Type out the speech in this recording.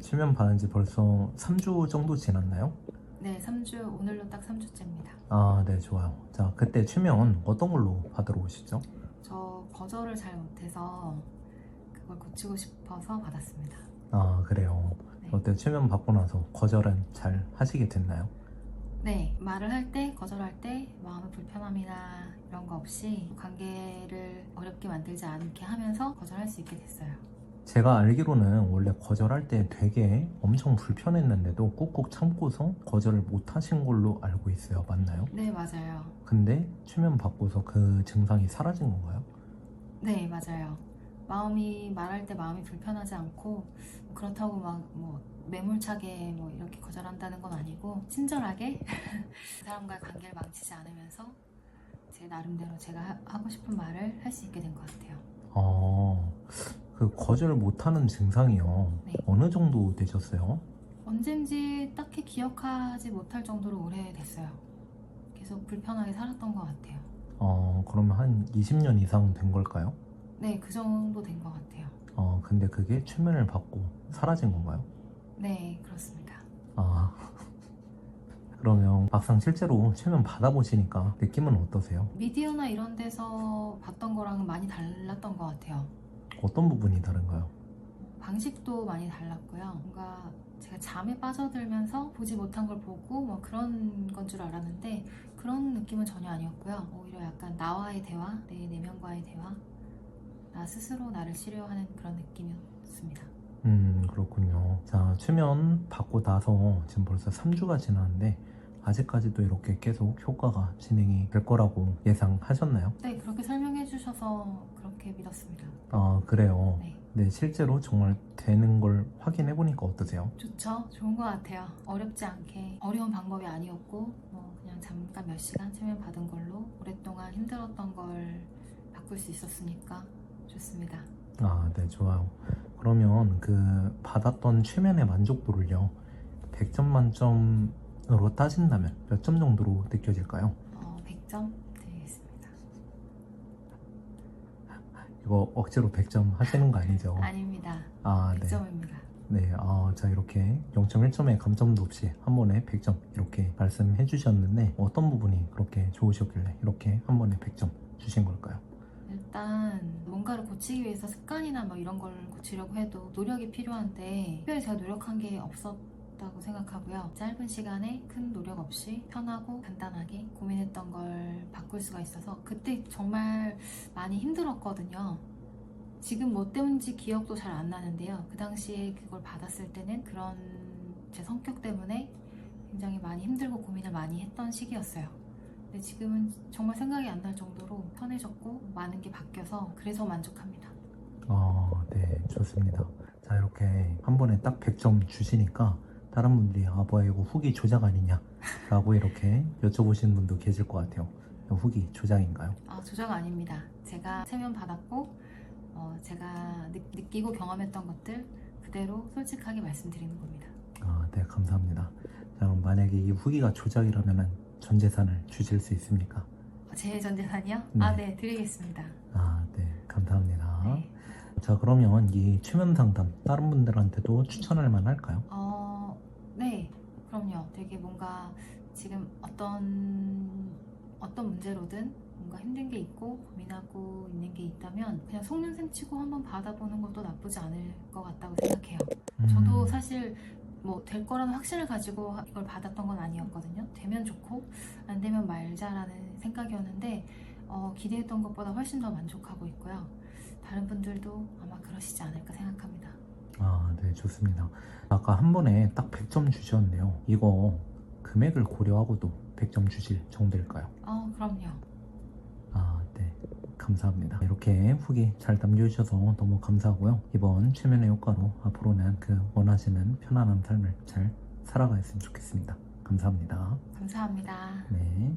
최면 받은 지 벌써 3주 정도 지났나요? 네, 3주 오늘로 딱 3주째입니다. 아, 네, 좋아요. 자, 그때 최면 어떤 걸로 받으러 오시죠? 저 거절을 잘 못해서 그걸 고치고 싶어서 받았습니다. 아, 그래요. 네. 어때 최면 받고 나서 거절은 잘 하시게 됐나요? 네, 말을 할 때, 거절할 때 마음의 불편함이나 이런 거 없이 관계를 어렵게 만들지 않게 하면서 거절할 수 있게 됐어요. 제가 알기로는 원래 거절할 때 되게 엄청 불편했는데도 꾹꾹 참고서 거절을 못 하신 걸로 알고 있어요. 맞나요? 네, 맞아요. 근데 최면 받고서 그 증상이 사라진 건가요? 네, 맞아요. 마음이 말할 때 마음이 불편하지 않고 그렇다고 막 뭐 매몰차게 뭐 이렇게 거절한다는 건 아니고 친절하게 그 사람과의 관계를 망치지 않으면서 제 나름대로 제가 하- 하고 싶은 말을 할 수 있게 된 것 같아요. 어, 그 거절 못하는 증상이요. 네. 어느 정도 되셨어요? 언젠지 딱히 기억하지 못할 정도로 오래됐어요. 계속 불편하게 살았던 것 같아요. 어, 그러면 한 20년 이상 된 걸까요? 네, 그 정도 된 것 같아요. 어, 근데 그게 최면을 받고 사라진 건가요? 네, 그렇습니다. 아, 그러면 막상 실제로 최면 받아보시니까 느낌은 어떠세요? 미디어나 이런 데서 봤던 거랑은 많이 달랐던 것 같아요. 어떤 부분이 다른가요? 방식도 많이 달랐고요. 뭔가 제가 잠에 빠져들면서 보지 못한 걸 보고 뭐 그런 건 줄 알았는데 그런 느낌은 전혀 아니었고요. 오히려 약간 나와의 대화, 내 내면과의 대화, 나 스스로 나를 치료하는 그런 느낌이었습니다. 음, 그렇군요. 자, 최면 받고 나서 지금 벌써 3주가 지났는데 아직까지도 이렇게 계속 효과가 진행이 될 거라고 예상하셨나요? 네, 그렇게 설명 해 주셔서 그렇게 믿었습니다. 아, 그래요. 네, 네, 실제로 정말 되는 걸 확인해 보니까 어떠세요? 좋죠. 좋은 것 같아요. 어렵지 않게 어려운 방법이 아니었고 뭐 그냥 잠깐 몇 시간 최면 받은 걸로 오랫동안 힘들었던 걸 바꿀 수 있었으니까 좋습니다. 아, 네, 좋아요. 그러면 그 받았던 최면의 만족도를요, 100점 만점으로 따진다면 몇 점 정도로 느껴질까요? 어, 100점 드리겠습니다. 이거 억지로 100점 하시는 거 아니죠? 아닙니다. 아, 네. 100점입니다. 네, 아, 자, 이렇게 0.1점의 감점도 없이 한 번에 100점 이렇게 말씀해 주셨는데 어떤 부분이 그렇게 좋으셨길래 이렇게 한 번에 100점 주신 걸까요? 일단 뭔가를 고치기 위해서 습관이나 뭐 이런 걸 고치려고 해도 노력이 필요한데 특별히 제가 노력한 게 없었다고 생각하고요. 짧은 시간에 큰 노력 없이 편하고 간단하게 고민했던 걸 바꿀 수가 있어서 그때 정말 많이 힘들었거든요. 지금 뭐 때문인지 기억도 잘 안 나는데요. 그 당시에 그걸 받았을 때는 그런 제 성격 때문에 굉장히 많이 힘들고 고민을 많이 했던 시기였어요. 근데 지금은 정말 생각이 안 날 정도로 편해졌고 많은 게 바뀌어서 그래서 만족합니다. 아, 네, 좋습니다. 자, 이렇게 한 번에 딱 100점 주시니까 다른 분들이 아, 뭐야, 이거 후기 조작 아니냐? 라고 이렇게 여쭤보시는 분도 계실 것 같아요. 후기 조작인가요? 아, 조작 아닙니다. 제가 체면 받았고 어, 제가 느, 느끼고 경험했던 것들 그대로 솔직하게 말씀드리는 겁니다. 아, 네, 감사합니다. 자, 그럼 만약에 이 후기가 조작이라면 전 재산을 주실 수 있습니까? 어, 제 전재산이요? 네. 아, 네, 드리겠습니다. 아, 네, 감사합니다. 네. 자, 그러면 이 최면 상담 다른 분들한테도 추천할 만할까요? 어, 네, 그럼요. 되게 뭔가 지금 어떤 어떤 문제로든 뭔가 힘든 게 있고 고민하고 있는 게 있다면 그냥 속는셈 치고 한번 받아보는 것도 나쁘지 않을 것 같다고 생각해요. 저도 음, 사실 뭐 될 거라는 확신을 가지고 이걸 받았던 건 아니었거든요. 되면 좋고 안 되면 말자라는 생각이었는데 어, 기대했던 것보다 훨씬 더 만족하고 있고요. 다른 분들도 아마 그러시지 않을까 생각합니다. 아, 네, 좋습니다. 아까 한 번에 딱 100점 주셨는데요. 이거 금액을 고려하고도 100점 주실 정도일까요? 어, 그럼요. 아, 네. 감사합니다. 이렇게 후기 잘 남겨주셔서 너무 감사하고요. 이번 최면의 효과로 앞으로는 그 원하시는 편안한 삶을 잘 살아가셨으면 좋겠습니다. 감사합니다. 감사합니다. 네.